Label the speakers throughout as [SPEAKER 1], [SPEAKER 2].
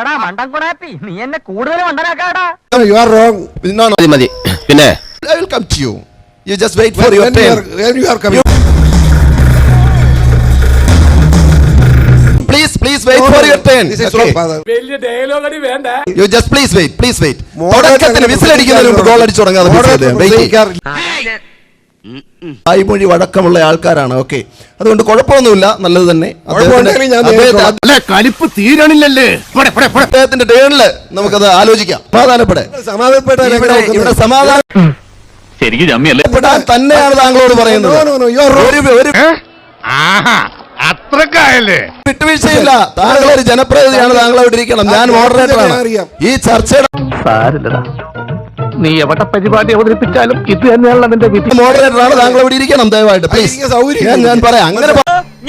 [SPEAKER 1] എടാ മണ്ടൻ നീ എന്നെ കൂടുതൽ മണ്ടനാക്കാടാ
[SPEAKER 2] No, you are wrong.
[SPEAKER 3] No, no, മതി മതി പിന്നെ
[SPEAKER 2] I will come to you. You just wait for
[SPEAKER 3] For
[SPEAKER 2] your
[SPEAKER 3] your
[SPEAKER 2] turn.
[SPEAKER 3] turn.
[SPEAKER 2] when you are coming. Please, please wait
[SPEAKER 3] No,
[SPEAKER 2] for
[SPEAKER 3] no,
[SPEAKER 2] your turn.
[SPEAKER 3] this is
[SPEAKER 2] Okay.
[SPEAKER 3] wrong, father.
[SPEAKER 2] You just please wait, please wait.
[SPEAKER 3] Moderate
[SPEAKER 2] തുടക്കത്തിന്
[SPEAKER 3] അങ്ങനെ
[SPEAKER 2] വിസിലടിക്കുന്നതിന് മുമ്പ് goal അടിച്ചു തുടങ്ങാതെ.
[SPEAKER 3] പ്രസംഗിക്കാറില്ല.
[SPEAKER 2] വായ്മൊഴി വടക്കമുള്ള ആൾക്കാരാണ് okay. അതുകൊണ്ട് കുഴപ്പമൊന്നുമില്ല നല്ലത് തന്നെ.
[SPEAKER 4] കലിപ്പ് തീരണില്ലല്ലേ.
[SPEAKER 2] അദ്ദേഹത്തിന്റെ ടേണിൽ നമുക്കത് ആലോചിക്കാം. സമാധാനപ്പെടെ ഇവിടെ
[SPEAKER 5] ജമ്മിയല്ലേ?
[SPEAKER 2] തന്നെയാണ് താങ്കളോട് പറയുന്നത്.
[SPEAKER 4] അത്രക്കായല്ലേ?
[SPEAKER 2] വിട്ടുവീഴ്ചയില്ല. താങ്കൾ ഒരു ജനപ്രതിനിധിയാണ് താങ്കൾ അവിടെ ഇരിക്കണം. ഞാൻ
[SPEAKER 3] അറിയാം.
[SPEAKER 2] ഈ ചർച്ചയുടെ
[SPEAKER 5] സാരില്ലടാ. നീ എവിടെ പരിപാടി അവതരിപ്പിച്ചാലും ഇത് തന്നെയാണല്ലോ നിന്റെ വിധി.
[SPEAKER 2] മോഡറേറ്റർ ആണ് താങ്കൾ ഇവിടെ ഇരിക്കണം ദയവായിട്ട് പ്ലീസ്
[SPEAKER 3] സൗകര്യം
[SPEAKER 2] ഞാൻ പറയാം അങ്ങനെ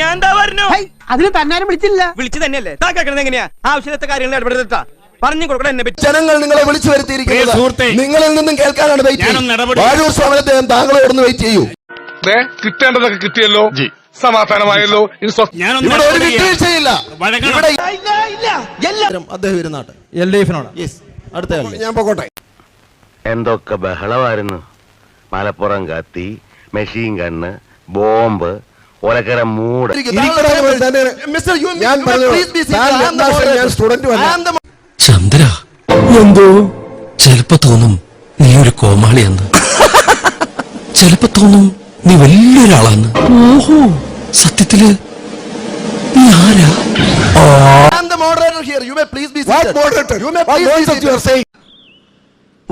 [SPEAKER 6] ഞാൻ എന്താ പറഞ്ഞു?
[SPEAKER 1] അതിന് തന്നാരും വിളിച്ചില്ല.
[SPEAKER 6] വിളിച്ചു തന്നെയല്ലേ? താ കേൾക്കണത് എങ്ങനെയാ? ആവശ്യത്തെ കാര്യങ്ങൾ ഇടപെടുത്താ പറഞ്ഞു കൊടുക്കണം എന്നെ
[SPEAKER 2] ജനങ്ങൾ നിങ്ങളെ വിളിച്ചു വരുത്തിയിരിക്കുന്നത് നിങ്ങളിൽ നിന്നും കേൾക്കാനാണ് വെയിറ്റ് വാഴൂർ സ്വാമിനത്തെ താങ്കളെ ഇവിടുന്ന് വെയിറ്റ് ചെയ്യൂ.
[SPEAKER 7] കിട്ടേണ്ടതൊക്കെ കിട്ടിയല്ലോ. സമാധാനമായല്ലോ.
[SPEAKER 2] ഇവിടെ ഒരു. വിട്ടുവീഴ്ചയില്ല. ഇവിടെ അദ്ദേഹം ഇരുന്നാട്ടെ.
[SPEAKER 8] എൽ ഡി എഫിനോട്.
[SPEAKER 2] യെസ് അടുത്ത
[SPEAKER 3] ഞാൻ പോകട്ടെ
[SPEAKER 9] എന്തൊക്കെ ബഹളമായിരുന്നു. മലപ്പുറം കത്തി മെഷീൻ കണ്ണ് ബോംബ് ഒലക്കര മൂട്.
[SPEAKER 10] ചന്ദ്ര എന്തോ? ചിലപ്പോ തോന്നും നീ ഒരു കോമാളിയെന്ന്. ചിലപ്പോ തോന്നും നീ വലിയൊരാളാന്ന്. ഓഹോ. സത്യത്തിൽ നീ ആരാ?
[SPEAKER 2] Moderator here you may please be
[SPEAKER 3] What moderator?
[SPEAKER 2] You may
[SPEAKER 3] What nonsense you are saying?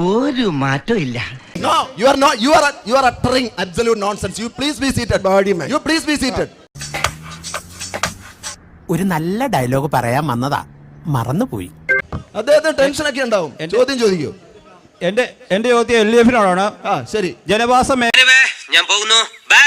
[SPEAKER 6] ഒരു മാറ്റം ഇല്ല.
[SPEAKER 2] No you are no you are you are uttering absolute nonsense you please be seated
[SPEAKER 3] body man.
[SPEAKER 2] You please be seated.
[SPEAKER 8] ഒരു നല്ല dialogue പറയാൻ വന്നതാ. മറന്നുപോയി.
[SPEAKER 2] അദ്ദേഹത്തിന് tension ഒക്കെ ഉണ്ടാവും. ചോദ്യം ചോദിക്കൂ.
[SPEAKER 8] എന്റെ എന്റെ ചോദ്യം എൽ ഡി എഫിനോടാണ്.
[SPEAKER 2] ആ ശരി.
[SPEAKER 8] ജനവാസ
[SPEAKER 6] ഞാൻ പോകുന്നു. ബൈ